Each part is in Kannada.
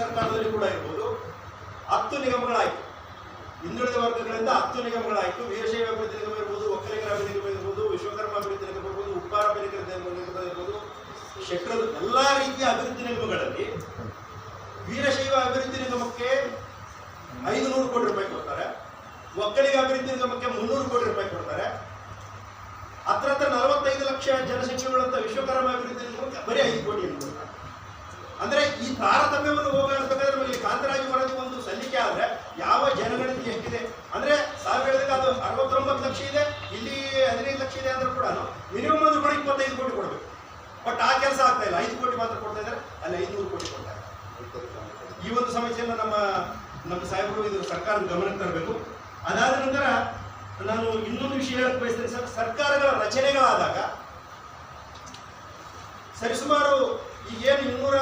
ಸರ್ಕಾರದಲ್ಲಿ ಕೂಡ ಇರ್ಬೋದು. ಹತ್ತು ನಿಗಮಗಳಾಯಿತು. ಹಿಂದುಳಿದ ವರ್ಗಗಳಿಂದ ಹತ್ತು ನಿಗಮಗಳಾಯಿತು. ವೀರಶೈವ ಅಭಿವೃದ್ಧಿ ನಿಗಮ ಇರ್ಬೋದು ಒಕ್ಕಲಿಗರ ಅಭಿವೃದ್ಧಿ ನಿಗಮ ಇರ್ಬೋದು, ವಿಶ್ವಕರ್ಮ ಅಭಿವೃದ್ಧಿ ನಿಗಮ ಇರ್ಬೋದು, ಉಪ್ಪಾರ ಅಭಿವೃದ್ಧಿ ನಿಗಮ ಇರ್ಬೋದು ಶೆಟ್ರದ ಎಲ್ಲ ರೀತಿಯ ಅಭಿವೃದ್ಧಿ ನಿಗಮಗಳಲ್ಲಿ ವೀರಶೈವ ಅಭಿವೃದ್ಧಿ ನಿಗಮಕ್ಕೆ ಐದು ನೂರು ಕೋಟಿ ರೂಪಾಯಿ ಕೊಡ್ತಾರೆ. ಒಕ್ಕಲಿಗ ಅಭಿವೃದ್ಧಿ ನಿಗಮಕ್ಕೆ ಮುನ್ನೂರು ಕೋಟಿ ರೂಪಾಯಿ ಕೊಡ್ತಾರೆ. ಹತ್ರ ಹತ್ರ ನಲವತ್ತೈದು ಲಕ್ಷ ಜನಸಂಖ್ಯೆಗಳಂತ ವಿಶ್ವಕರ್ಮ ಅಭಿವೃದ್ಧಿ ನಿಗಮಕ್ಕೆ ಬರೀ ಐದು ಕೋಟಿ ಕೊಡ್ತಾರೆ. ಅಂದ್ರೆ ಈ ತಾರತಮ್ಯವನ್ನು ಹೋಗಬೇಕಾದ್ರೆ ನಮಗೆ ಕಾಂತರಾಜು ವರದಿ ಒಂದು ಸಲ್ಲಿಕೆ ಆದ್ರೆ ಯಾವ ಜನಗಣತಿ ಎಷ್ಟಿದೆ? ಅಂದ್ರೆ ಸಾವಿರ ಹೇಳಿದಾಗ ಅದು ಅರವತ್ತೊಂಬತ್ತು ಲಕ್ಷ ಇದೆ, ಇಲ್ಲಿ ಹದಿನೈದು ಲಕ್ಷ ಇದೆ ಅಂದ್ರೆ ಕೂಡ ಮಿನಿಮಮ್ ಒಂದು ಕೂಡ ಇಪ್ಪತ್ತೈದು ಕೋಟಿ ಕೊಡಬೇಕು. ಬಟ್ ಆ ಕೆಲಸ ಆಗ್ತಾ ಇಲ್ಲ. ಐದು ಕೋಟಿ ಮಾತ್ರ ಕೊಡ್ತಾ ಇದ್ದಾರೆ. ಅಲ್ಲಿ ಐದುನೂರು ಕೋಟಿ ಕೊಡ್ತಾರೆ ಈ ಒಂದು ಸಮಸ್ಯೆಯನ್ನು ನಮ್ಮ ನಮ್ಮ ಸಾಹೇಬರು ಇದು ಸರ್ಕಾರದ ಗಮನಕ್ಕೆ ತರಬೇಕು. ಅದಾದ ನಂತರ ನಾನು ಇನ್ನೊಂದು ವಿಷಯ ಹೇಳಕ್ಕೆ ಬಯಸ್ತೇನೆ ಸರ್. ಸರ್ಕಾರಗಳ ರಚನೆಗಳಾದಾಗ ಸರಿಸುಮಾರು ಈಗೇನು ಇನ್ನೂರ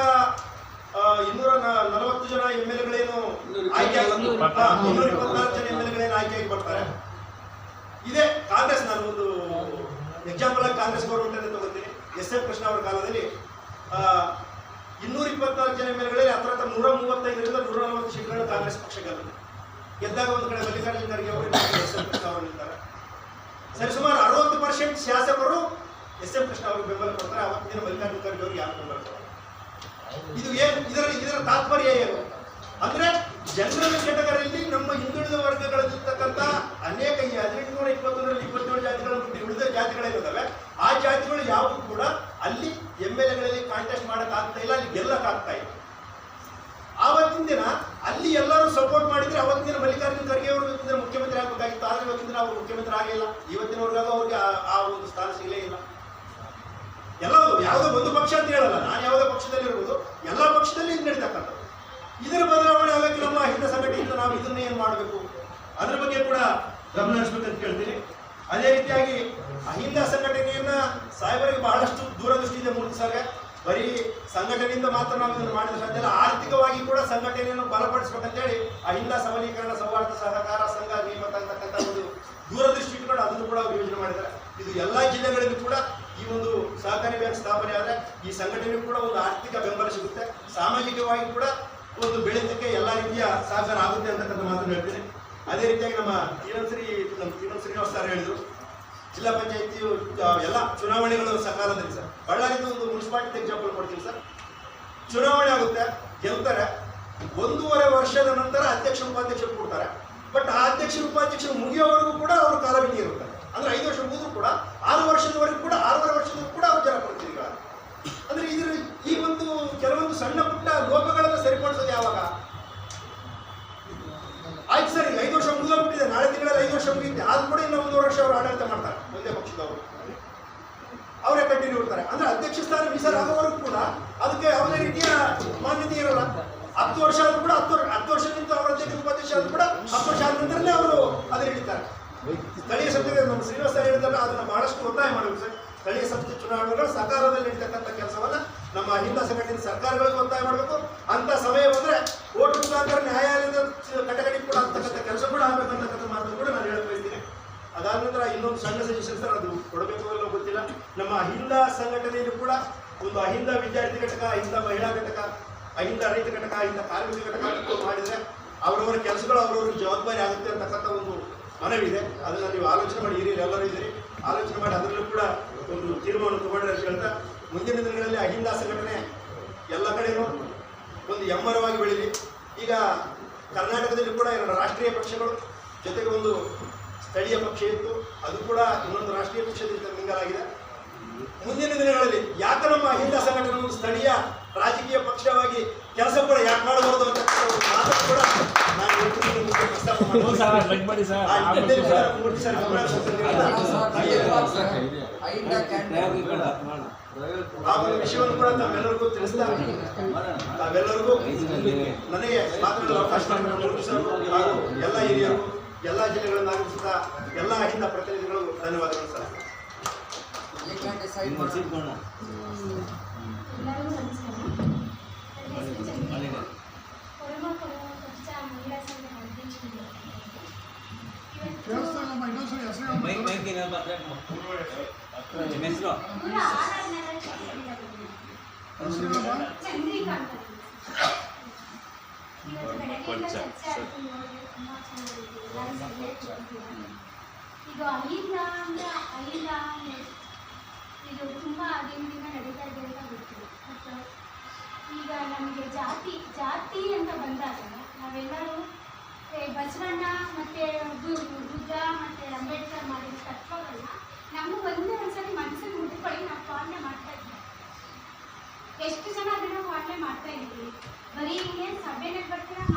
ಇನ್ನೂರ ನಲವತ್ತು ಜನ ಎಂ ಎಲ್ ಎಗಳೇನು ಆಯ್ಕೆ ಆಗಿ- ಇನ್ನೂರ ಇಪ್ಪತ್ನಾಲ್ಕು ಜನ ಎಂ ಎಲ್ ಎಗಳೇನು ಆಯ್ಕೆಯಾಗಿ ಬರ್ತಾರೆ ಇದೇ ಕಾಂಗ್ರೆಸ್ ನಾನು ಒಂದು ಎಕ್ಸಾಂಪಲ್ ಆಗಿ ಕಾಂಗ್ರೆಸ್ ಗೌರ್ಮೆಂಟ್ ಅಂತ ತಗೋತೀನಿ ಎಸ್ ಎಂ ಕೃಷ್ಣ ಅವರ ಕಾಲದಲ್ಲಿ ಇನ್ನೂರ ಇಪ್ಪತ್ನಾಲ್ಕು ಜನ ಎಂ ಎಲ್ ಎಗಳಲ್ಲಿ ಹತ್ರ ಹತ್ರ ನೂರ ಮೂವತ್ತೈದರಿಂದ ನೂರ ನಲವತ್ತು ಸೀಟ್ಗಳನ್ನು ಕಾಂಗ್ರೆಸ್ ಪಕ್ಷ ಗೆಲ್ಲಿದೆ ಗೆದ್ದಾಗ ಒಂದು ಕಡೆ ಮಲ್ಲಿಕಾರ್ಜುನ ಖರ್ಗೆ ಅವರು ಎಸ್ ಎಂ ಕೃಷ್ಣ ಅವರು ನಿಲ್ತಾರೆ ಸರಿಸುಮಾರು ಅರವತ್ತು ಪರ್ಸೆಂಟ್ ಶಾಸಕರು ಎಸ್ ಎಂ ಕೃಷ್ಣ ಅವರಿಗೆ ಬೆಂಬಲ ಕೊಡ್ತಾರೆ ಅವತ್ತಿನ ಮಲ್ಲಿಕಾರ್ಜುನ ಖರ್ಗೆ ಅವ್ರಿಗೆ ಯಾರು ಬೆಂಬಲ ಕೊಡ್ತಾರೆ ಇದು ಏನು? ಇದರ ಇದರ ತಾತ್ಪರ್ಯ ಏನು? ಅಂದ್ರೆ ಜನರಲ್ ಕೆಟಗರಿಯಲ್ಲಿ ನಮ್ಮ ಹಿಂದುಳಿದ ವರ್ಗಗಳಲ್ಲಿರ್ತಕ್ಕಂಥ ಅನೇಕ ಈ ಹದಿನೆಂಟುನೂರ ಇಪ್ಪತ್ತೊಂದರಲ್ಲಿ ಇಪ್ಪತ್ತೇಳು ಜಾತಿಗಳು ಬಿಟ್ಟು ಉಳಿದ ಜಾತಿಗಳೇನಿದ್ದಾವೆ ಆ ಜಾತಿಗಳು ಯಾವುದು ಕೂಡ ಅಲ್ಲಿ ಎಂ ಎಲ್ ಎಗಳಲ್ಲಿ ಕಾಂಟೆಸ್ಟ್ ಮಾಡೋಕ್ಕಾಗ್ತಾ ಇಲ್ಲ, ಅಲ್ಲಿ ಗೆಲ್ಲಕ್ಕಾಗ್ತಾ ಇಲ್ಲ. ಆವತ್ತಿನ ದಿನ ಅಲ್ಲಿ ಎಲ್ಲರೂ ಸಪೋರ್ಟ್ ಮಾಡಿದ್ರೆ ಅವತ್ತಿನ ದಿನ ಮಲ್ಲಿಕಾರ್ಜುನ ಖರ್ಗೆ ಅವರು ಇವತ್ತಿನ ಮುಖ್ಯಮಂತ್ರಿ ಆಗಬೇಕಾಗಿತ್ತು, ಆದರೆ ಇವತ್ತಿನ ಅವರು ಮುಖ್ಯಮಂತ್ರಿ ಆಗಿಲ್ಲ. ಇವತ್ತಿನವರೆಗೂ ಅವ್ರಿಗೆ ಆ- ಒಂದು ಸ್ಥಾನ ಸಿಗಲೇ ಇಲ್ಲ. ಯಾವುದೋ ಒಂದು ಪಕ್ಷ ಅಂತ ಹೇಳಲ್ಲ. ನಾನು ಯಾವುದೇ ಪಕ್ಷದಲ್ಲಿ ಇರ್ಬೋದು, ಎಲ್ಲ ಪಕ್ಷದಲ್ಲಿ ಇದು ನಡೀತಕ್ಕಂಥದ್ದು ಇದರ ಬದಲಾವಣೆ ಆಗಕ್ಕೆ ನಮ್ಮ ಹಿತ ಸಂಘಟನೆಯಿಂದ ನಾವು ಇದನ್ನ ಏನು ಮಾಡಬೇಕು? ಅದ್ರ ಬಗ್ಗೆ ಕೂಡ ಗಮನ ಅಂತ ಕೇಳ್ತೀನಿ ಅದೇ ರೀತಿಯಾಗಿ ಅಹಿಂದ ಸಂಘಟನೆಯನ್ನ ಸಾಹೇಬರಿಗೆ ಬಹಳಷ್ಟು ದೂರದೃಷ್ಟಿ ಇದೆ ಮೂರ್ತಿ ಸರ್ಗೆ ಬರೀ ಸಂಘಟನೆಯಿಂದ ಮಾತ್ರ ನಾವು ಇದನ್ನು ಮಾಡಿದ ಸಾಧ್ಯ ಇಲ್ಲ. ಆರ್ಥಿಕವಾಗಿ ಕೂಡ ಸಂಘಟನೆಯನ್ನು ಬಲಪಡಿಸ್ಬೇಕಂತೇಳಿ ಅಹಿಂದ ಸಬಲೀಕರಣ, ಸೌಹಾರ್ದ ಸಹಕಾರ ಸಂಘ, ನೇಮಕ ಅಂತಕ್ಕಂಥ ಒಂದು ದೂರದೃಷ್ಟಿ ಇಟ್ಕೊಂಡು ಅದನ್ನು ಕೂಡ ಅವರು ಯೋಜನೆ ಮಾಡಿದ್ದಾರೆ. ಇದು ಎಲ್ಲ ಜಿಲ್ಲೆಗಳಿಗೂ ಕೂಡ ಸಹಕಾರಿ ಬ್ಯಾಂಕ್ ಸ್ಥಾಪನೆ ಆದರೆ ಈ ಸಂಘಟನೆಗೂ ಕೂಡ ಒಂದು ಆರ್ಥಿಕ ಬೆಂಬಲ ಸಿಗುತ್ತೆ. ಸಾಮಾಜಿಕವಾಗಿ ಕೂಡ ಒಂದು ಬೆಳೀತಕ್ಕೆ ಎಲ್ಲ ರೀತಿಯ ಸಹಕಾರ ಆಗುತ್ತೆ ಅಂತಕ್ಕಂಥ ಮಾತನ್ನು ಹೇಳ್ತೀನಿ. ಅದೇ ರೀತಿಯಾಗಿ ನಮ್ಮ ಶ್ರೀ, ನಮ್ಮ ಶ್ರೀನಿವಾಸ್ ಸರ್ ಹೇಳಿದ್ರು. ಜಿಲ್ಲಾ ಪಂಚಾಯತಿ ಎಲ್ಲ ಚುನಾವಣೆಗಳು ಸಕಾಲದಲ್ಲಿ ಸರ್. ಬಳ್ಳಾರಿದು ಒಂದು ಮುನ್ಸಿಪಾಲಿಟಿ ಎಕ್ಸಾಂಪಲ್ ಕೊಡ್ತೀನಿ ಸರ್. ಚುನಾವಣೆ ಆಗುತ್ತೆ, ಗೆಲ್ತಾರೆ. ಒಂದೂವರೆ ವರ್ಷದ ನಂತರ ಅಧ್ಯಕ್ಷ, ಉಪಾಧ್ಯಕ್ಷರು ಕೊಡ್ತಾರೆ. ಬಟ್ ಆ ಅಧ್ಯಕ್ಷ ಉಪಾಧ್ಯಕ್ಷರು ಮುಗಿಯೋವರೆಗೂ ಕೂಡ ಅವರು ಕಾಲಮಿತಿ ಇರುತ್ತೆ ಅಂದ್ರೆ ಐದು ವರ್ಷ ಮುಗಿದ್ರು ನಾಳೆ ತಿಂಗಳಲ್ಲಿ ಐದು ವರ್ಷ ಮುಗಿಯುತ್ತೆ. ಆದ್ರೂ ಕೂಡ ಇನ್ನು ಒಂದು ವರ್ಷ ಅವರು ಆಡಳಿತ ಮಾಡ್ತಾರೆ, ಒಂದೇ ಪಕ್ಷದವರು. ಅವರೇ ಕಂಟಿನ್ಯೂ ಇರ್ತಾರೆ. ಅಂದ್ರೆ ಅಧ್ಯಕ್ಷ ಸ್ಥಾನ ಆಗೋವರೆಗೂ ಕೂಡ ಅದಕ್ಕೆ ಯಾವುದೇ ರೀತಿಯ ಮಾನ್ಯತೆ ಇರಲ್ಲ. ಹತ್ತು ವರ್ಷ ಆದ್ರೂ ಕೂಡ ಹತ್ತು ಹತ್ತು ವರ್ಷದಿಂದ ಅವರ ಅಧ್ಯಕ್ಷ, ಉಪಾಧ್ಯಕ್ಷ ಆದ್ರೂ ಕೂಡ ಹತ್ತು ವರ್ಷ ಆದ ನಂತರನೇ ಅವರು ಅದನ್ನು ಹಿಡಿತಾರೆ. ಸ್ಥಳೀಯ ಸಂಸ್ಥೆ ನಮ್ಮ ಶ್ರೀನಿವಾಸ ಹೇಳಿದಾಗ ಅದನ್ನು ಬಹಳಷ್ಟು ಒತ್ತಾಯ ಮಾಡಬೇಕು ಸರ್. ಸ್ಥಳೀಯ ಸಂಸ್ಥೆ ಚುನಾವಣೆಗಳು ಸಕಾಲದಲ್ಲಿ ನಡೀತಕ್ಕಂಥ ಕೆಲಸವನ್ನ ನಮ್ಮ ಅಹಿಂದ ಸಂಘಟನೆ ಸರ್ಕಾರಗಳಿಗೆ ಒತ್ತಾಯ ಮಾಡಬೇಕು. ಅಂತ ಸಮಯ ಬಂದ್ರೆ ಓಟ್ ಮುಖಾಂತರ ನ್ಯಾಯಾಲಯದ ಕಟಗಡಿ ಕೂಡ ಆಗ್ತಕ್ಕಂಥ ಕೆಲಸ ಕೂಡ ಆಗ್ಬೇಕಂತಕ್ಕಂಥ ಮಾತು ಕೂಡ ನಾನು ಹೇಳಕ್ ಬಯಸ್ತೀನಿ ಅದಾದ ನಂತರ ಇನ್ನೊಂದು ಸಣ್ಣ ಸಜೆಷನ್ ಸರ್, ಅದು ಕೊಡಬೇಕು ಅನ್ನೋ ಗೊತ್ತಿಲ್ಲ. ನಮ್ಮ ಅಹಿಂದ ಸಂಘಟನೆಯಲ್ಲೂ ಕೂಡ ಒಂದು ಅಹಿಂದ ವಿದ್ಯಾರ್ಥಿ ಘಟಕ, ಅಹಿಂದ ಮಹಿಳಾ ಘಟಕ, ಅಹಿಂದ ರೈತ ಘಟಕ, ಅಹಿಂದ ಕಾರ್ಮಿಕ ಘಟಕ ಮಾಡಿದರೆ ಅವರವರ ಕೆಲಸಗಳು ಅವರವ್ರ ಜವಾಬ್ದಾರಿ ಆಗುತ್ತೆ ಅಂತಕ್ಕಂಥ ಒಂದು ಮನವಿದೆ. ಅದನ್ನ ನೀವು ಆಲೋಚನೆ ಮಾಡಿ ಇರಿ ಎಲ್ಲರೂ ಇದ್ದೀರಿ. ಆಲೋಚನೆ ಮಾಡಿ, ಅದರಲ್ಲೂ ಕೂಡ ಒಂದು ತೀರ್ಮಾನ ತಗೊಂಡ್ರೆ ಅಂತ ಹೇಳ್ತಾ ಮುಂದಿನ ದಿನಗಳಲ್ಲಿ ಅಹಿಂದ ಸಂಘಟನೆ ಎಲ್ಲ ಕಡೆಯೂ ಒಂದು ಎಮ್ಮರವಾಗಿ ಬೆಳೀಲಿ. ಈಗ ಕರ್ನಾಟಕದಲ್ಲಿ ಕೂಡ ಎರಡು ರಾಷ್ಟ್ರೀಯ ಪಕ್ಷಗಳು, ಜೊತೆಗೆ ಒಂದು ಸ್ಥಳೀಯ ಪಕ್ಷ ಇತ್ತು. ಅದು ಕೂಡ ಇನ್ನೊಂದು ರಾಷ್ಟ್ರೀಯ ಪಕ್ಷದಿಂದ ಮಿಂಗಲಾಗಿದೆ. ಮುಂದಿನ ದಿನಗಳಲ್ಲಿ ಯಾಕೆ ನಮ್ಮ ಅಹಿಂದ ಸಂಘಟನೆ ಒಂದು ಸ್ಥಳೀಯ ರಾಜಕೀಯ ಪಕ್ಷವಾಗಿ ಕೆಲಸ ಕೂಡ ಯಾಕೆ ಮಾಡಬಹುದು ಅಂತ ವಿಷಯವನ್ನು ಕೂಡ ತಾವೆಲ್ಲರಿಗೂ ತಿಳಿಸ್ತಾ ತಾವೆಲ್ಲರಿಗೂ ನನಗೆ ಮಾತನಾಡಲು ಅವಕಾಶ ಹಾಗೂ ಎಲ್ಲ ಹಿರಿಯರು ಎಲ್ಲ ಜಿಲ್ಲೆಗಳನ್ನು ಆಗಮಿಸುತ್ತಾ ಎಲ್ಲ ಅಹಿಂದ ಪ್ರತಿನಿಧಿಗಳು ಧನ್ಯವಾದಗಳು ಸರ್ ಎಲ್ಲರಿಗೂ ನಮಸ್ಕಾರ ಅಧ್ಯಕ್ಷರು ಅಲ್ಲಿಂದ ದೇವಸ್ಥಾನ ಅಲ್ಲಿಂದ ಇದು ಮೈಕ್ ಆಗಿಂದಿನ ನಡೀತಾ ಇದೆ ಅಂತ. ಬೆಳಗ್ಗೆಯಿಂದ ಈಗ ನಮಗೆ ಜಾತಿ ತುಂಬಾ ಅಂತ ಬಂದಾಗ ಸರಿಯಾಗಿ ಮತ್ತು ಬಸವಣ್ಣ, ಮತ್ತೆ ಬುದ್ಧ ಮತ್ತೆ ಅಂಬೇಡ್ಕರ್ ಮಾಡಿದ ತತ್ವಗಳನ್ನ ನಮಗೂ ಒಂದೇ ಒಂದ್ಸರಿ ಮನಸ್ಸಲ್ಲಿ ಮುಟ್ಕೊಳ್ಳಿ, ನಾವು ಪಾಲನೆ ಮಾಡ್ತಾ ಇದ್ದೀವಿ. ಎಷ್ಟು ಜನ ಅದನ್ನು ಪಾಲನೆ ಮಾಡ್ತಾ ಇದ್ದೀವಿ ಬರೀ ಏನು ಸಭೆನಲ್ಲಿ ಬರ್ತೀರಾ?